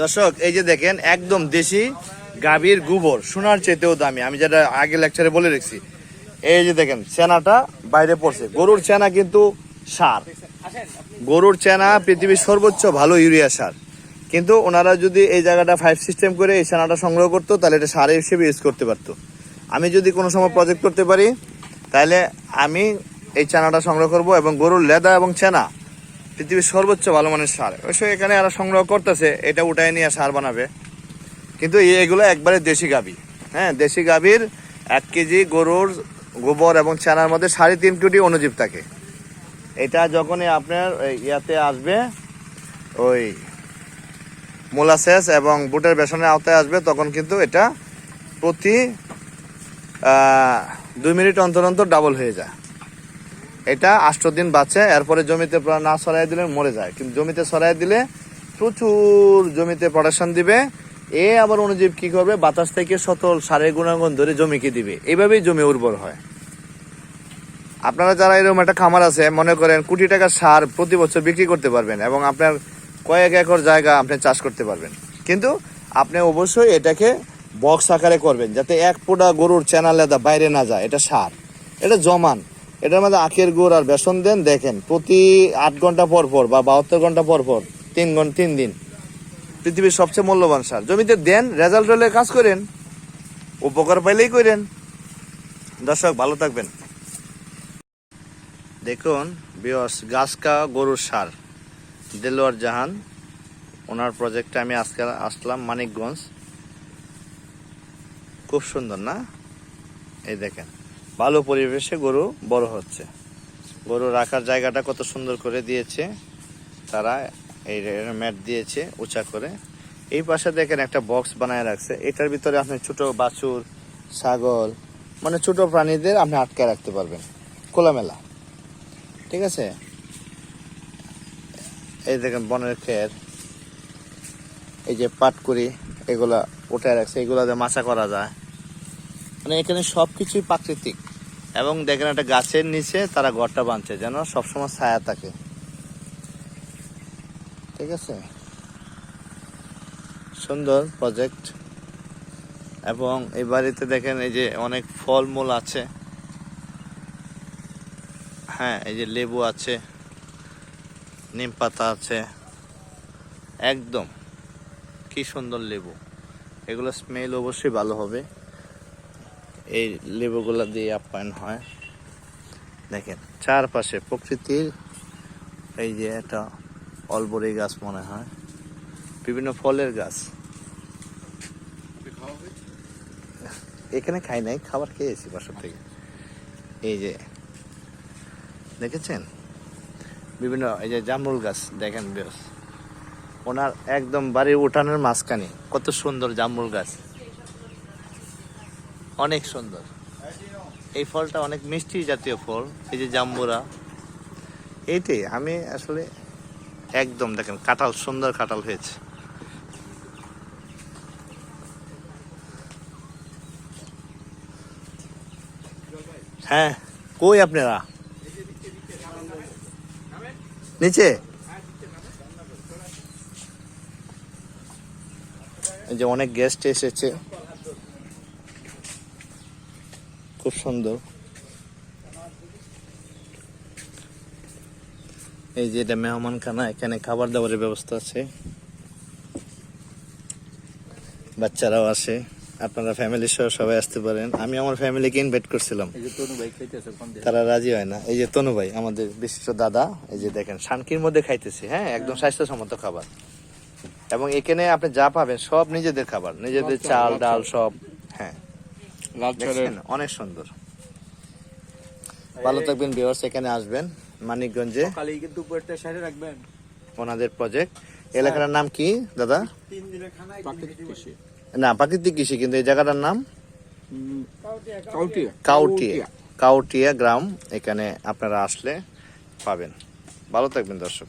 দর্শক, এই যে দেখেন, একদম দেশি গাভীর গোবর, সোনার চেতেও দামি। আমি যেটা আগে লেকচারে বলে রেখেছি। এই যে দেখেন, চেনাটা বাইরে পড়ছে। গরুর চেনা কিন্তু সার। গরুর চেনা পৃথিবীর সর্বোচ্চ ভালো ইউরিয়া সার। কিন্তু ওনারা যদি এই জায়গাটা ফাইভ সিস্টেম করে এই চেনাটা সংগ্রহ করতো, তাহলে এটা সার হিসেবে ইউজ করতে পারতো। আমি যদি কোনো সময় প্রজেক্ট করতে পারি, তাহলে আমি এই চানাটা সংগ্রহ করব এবং গরুর লেদা এবং চেনা পৃথিবীর সর্বোচ্চ ভালো মানের সার। অবশ্যই এখানে এরা সংগ্রহ করতেছে, এটা উঠায় নিয়ে সার বানাবে। কিন্তু এগুলো একবারে দেশি গাভী হ্যাঁ দেশি গাভীর এক কেজি গরুর গোবর এবং চানার মধ্যে সাড়ে তিন কোটি অনুজীব থাকে। এটা যখনই আপনার ইয়াতে আসবে, ওই মোলাসেস এবং বুটের বেসনের আওতায় আসবে, তখন কিন্তু এটা প্রতি দুই মিনিট অন্তর অন্তর ডাবল হয়ে যায়। এটা আষ্ট দিন বাঁচে, এরপরে জমিতে না সরাই দিলে মরে যায়। কিন্তু জমিতে সরাই দিলে প্রচুর জমিতে প্রোডাকশন দিবে। এ আবার অনুজীব কি করবে? বাতাস থেকে সতল সারের গুণাগুণ ধরে জমিকে দিবে। এইভাবেই জমি উর্বর হয়। আপনারা যারা এরকম একটা খামার আছে, মনে করেন কোটি টাকার সার প্রতি বছর বিক্রি করতে পারবেন এবং আপনার কয়েক একর জায়গা আপনি চাষ করতে পারবেন। কিন্তু আপনি অবশ্যই এটাকে বক্স আকারে করবেন, যাতে এক পোটা গরুর চ্যানেল লেদা বাইরে না যায়। এটা সার। এটা জমান। এটার মধ্যে আখের গুড় আর বেসন দেন, দেখেন, প্রতি আট ঘণ্টা পর পর বা বাহাত্তর ঘণ্টা পর পর, তিন ঘণ্টা তিন দিন। পৃথিবীর সবচেয়ে মূল্যবান সার। জমিতে দেন, রেজাল্ট হলে কাজ করেন, উপকার পাইলেই করেন। দর্শক, ভালো থাকবেন। দেখুন, বিয়স গাছকা গরুর সার। দেলোয়ার জাহান, ওনার প্রজেক্টে আমি আজকে আসলাম মানিকগঞ্জ। খুব সুন্দর না? এই দেখেন। ভালো পরিবেশে গরু বড় হচ্ছে। গরু রাখার জায়গাটা কত সুন্দর করে দিয়েছে। তারা এই ম্যাট দিয়েছে উঁচা করে। এই পাশে দেখেন একটা বক্স বানায় রাখছে। এটার ভিতরে আপনি ছোট বাছুর, ছাগল মানে ছোট প্রাণীদের আপনি আটকে রাখতে পারবেন। খোলামেলা। ঠিক আছে? এই দেখেন বনের খের। এই যে পাটকুড়ি, এগুলা উঠে রাখছে। এগুলা দিয়ে মাছা করা যায়। মানে এখানে সব কিছুই প্রাকৃতিক। এবং দেখেন একটা গাছের নিচে তারা ঘরটা বাঁধছে, যেন সবসময় ছায়া থাকে। ঠিক আছে? সুন্দর প্রজেক্ট এবং এই বাড়িতে দেখেন এই যে অনেক ফলমূল আছে। হ্যাঁ এই যে লেবু আছে, নিম পাতা আছে। একদম, কি সুন্দর লেবু। এগুলো স্মেল অবশ্যই ভালো হবে। এই লেবুগুলো দিয়ে আপ্যায়ন হয়। দেখেন, চারপাশে প্রকৃতির এই যে একটা অলবরি গাছ মনে হয়, বিভিন্ন ফলের গাছ। এখানে খাই নাই, খাবার খেয়েছি বাসা থেকে। এই যে, দেখেছেন? বিভিন্ন, এই যে জামরুল গাছ, দেখেন বেশ। ওনার একদম বাড়ির উঠানের মাঝখানে, কত সুন্দর জামরুল গাছ। অনেক সুন্দর। এই ফলটা অনেক মিষ্টি জাতীয় ফল, এই যে জাম্বুরা। এইটাই, আমি আসলে একদম দেখেন, কাঁঠাল, সুন্দর কাঁঠাল হয়েছে। হ্যাঁ কই আপনারা? নিচে? এই যে অনেক গেস্ট এসেছে। খুব সুন্দর। এই যে এটা মেহমানখানা এখানে খাবার দাবারের ব্যবস্থা আছে। বাচ্চারাও আসে আপনারা ফ্যামিলি সহ সবাই আসতে পারেন। আমি আমার ফ্যামিলিকে ইনভাইট করছিলাম। তারা রাজি হয় না। এই যে তনু ভাই আমাদের বিশিষ্ট দাদা এই যে দেখেন শানকির মধ্যে খাইতেছে হ্যাঁ? একদম স্বাস্থ্যসম্মত খাবার। এবং এখানে আপনি যা পাবেন সব নিজেদের খাবার। নিজেদের চাল ডাল সব হ্যাঁ। লাল অনেক সুন্দর। ভালো থাকবেন ভিউয়ার্স এখানে আসবেন মানিকগঞ্জে। সকালে কিন্তু উপরটা সাইডে রাখবেন। ওনাদের প্রজেক্ট এলাকার নাম কি দাদা? না প্রাকৃতিক কৃষি কিন্তু এই জায়গাটার নাম? কাউটিয়া। কাউটিয়া। কাউটিয়া গ্রাম এখানে আপনারা আসলে পাবেন। ভালো থাকবেন দর্শক।